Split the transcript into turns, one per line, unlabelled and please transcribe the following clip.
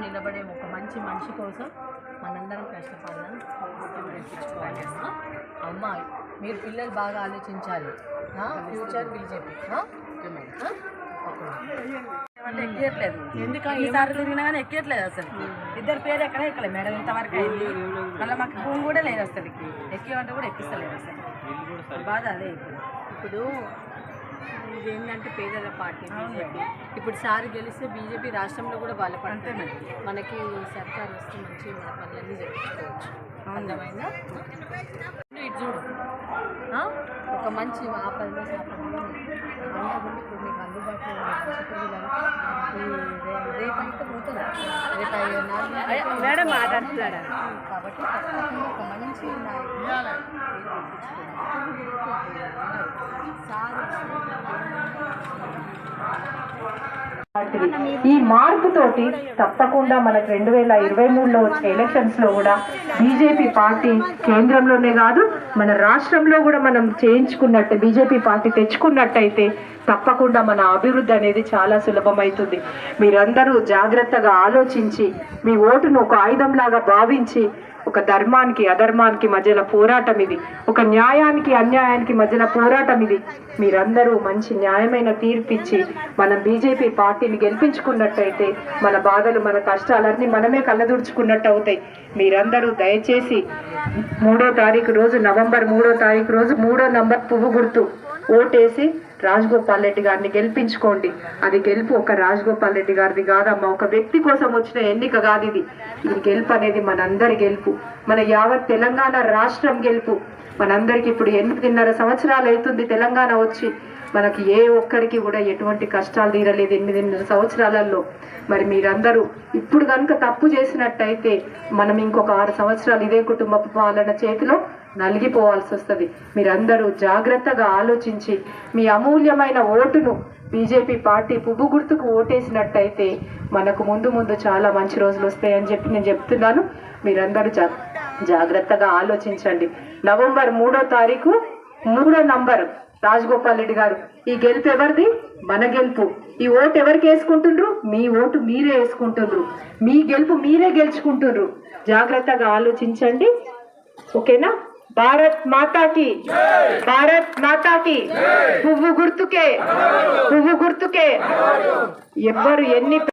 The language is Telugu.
నిలబడే ఒక మంచి మనిషి కోసం మనందరం కష్టపడదాం అమ్మాయి మీరు పిల్లలు బాగా ఆలోచించాలి. Future BJP.
అంటే ఎక్కియట్లేదు ఎందుకు? ఈసారి తిరిగినా కానీ ఎక్కియట్లేదు అసలు. ఇద్దరు పేరు ఎక్కడ ఎక్కలేదు మేడం ఇంతవరకు అయింది. మళ్ళీ మాకు ఫోన్ కూడా లేదు అసలుకి ఎక్కిమంటే కూడా ఎక్కిస్తలేదు అసలు. బాధ అదే ఇప్పుడు.
ఇదేంటంటే పేదల పార్టీ బీజేపీ. ఇప్పుడు సార్ గెలిస్తే బీజేపీ రాష్ట్రంలో కూడా బలపడుతుంది మనకి సర్కార్ వస్తే మంచి మన పనులన్నీ చెప్పించుకోవచ్చు అర్థమైందా? ఇటు చూడు. ఆ? ఒక మంచి సాపదలో అండగుండి ఇప్పుడు నీకు అందుబాటులో ఉన్న మంచి పిల్లలను ఈ రే- రేపైతే పోతుందా రేపు
మేడం మాట్లాడుతున్నాడా
కాబట్టి తప్పకుండా ఒక మంచి నాయకుడు
ఈ మార్పు తోటి తప్పకుండా మనకు రెండు వేల ఇరవై మూడులో వచ్చే ఎలక్షన్స్లో కూడా బీజేపీ పార్టీ కేంద్రంలోనే కాదు మన రాష్ట్రంలో కూడా మనం చేయించుకున్నట్టు బీజేపీ పార్టీ తెచ్చుకున్నట్టయితే తప్పకుండా మన అభివృద్ధి అనేది చాలా సులభమవుతుంది. మీరందరూ జాగ్రత్తగా ఆలోచించి మీ ఓటును ఒక ఆయుధంలాగా భావించి ఒక ధర్మానికి అధర్మానికి మధ్యలో పోరాటం ఇది. ఒక న్యాయానికి అన్యాయానికి మధ్యన పోరాటం ఇది. మీరందరూ మంచి న్యాయమైన తీర్పిచ్చి మనం బీజేపీ పార్టీని గెలిపించుకున్నట్టయితే మన బాధలు మన కష్టాలన్నీ మనమే కళ్ళదూర్చుకున్నట్టు అవుతాయి. మీరందరూ దయచేసి మూడో తారీఖు రోజు నవంబర్ మూడో తారీఖు రోజు మూడో నంబర్ పువ్వు గుర్తు ఓటేసి రాజగోపాల్ రెడ్డి గారిని గెలిపించుకోండి. అది గెలుపు ఒక రాజగోపాల్ రెడ్డి గారిది కాదమ్మా ఒక వ్యక్తి కోసం వచ్చిన ఎన్నిక కాదు ఇది. ఈ గెలుపు అనేది మనందరి గెలుపు. మన యావత్ తెలంగాణ రాష్ట్రం గెలుపు. మనందరికి ఇప్పుడు ఎనిమిదిన్నర సంవత్సరాలు అవుతుంది తెలంగాణ వచ్చి. మనకి ఏ ఒక్కరికి కూడా ఎటువంటి కష్టాలు తీరలేదు ఎనిమిదిన్నర సంవత్సరాలలో. మరి మీరందరూ ఇప్పుడు కనుక తప్పు చేసినట్టయితే మనం ఇంకొక ఆరు సంవత్సరాలు ఇదే కుటుంబ పాలన చేతిలో నలిగిపోవాల్సి వస్తుంది. మీరందరూ జాగ్రత్తగా ఆలోచించి మీ అమ్మ అమూల్యమైన ఓటును బీజేపీ పార్టీ పువ్వు గుర్తుకు ఓటేసినట్టయితే మనకు ముందు ముందు చాలా మంచి రోజులు వస్తాయని చెప్పి నేను చెప్తున్నాను. మీరందరూ జా జాగ్రత్తగా ఆలోచించండి. నవంబర్ మూడో తారీఖు మూడో నంబర్ రాజగోపాల్ రెడ్డి గారు. ఈ గెలుపు ఎవరిది? మన గెలుపు. ఈ ఓటు ఎవరికి వేసుకుంటుండ్రు? మీ ఓటు మీరే వేసుకుంటుండ్రు. మీ గెలుపు మీరే గెలుచుకుంటుండ్రు. జాగ్రత్తగా ఆలోచించండి. ఓకేనా? భారత్ మాతాకి. భారత్ మాతాకి. పువ్వు గుర్తుకే. పువ్వు గుర్తుకే. ఎవ్వరు ఎన్ని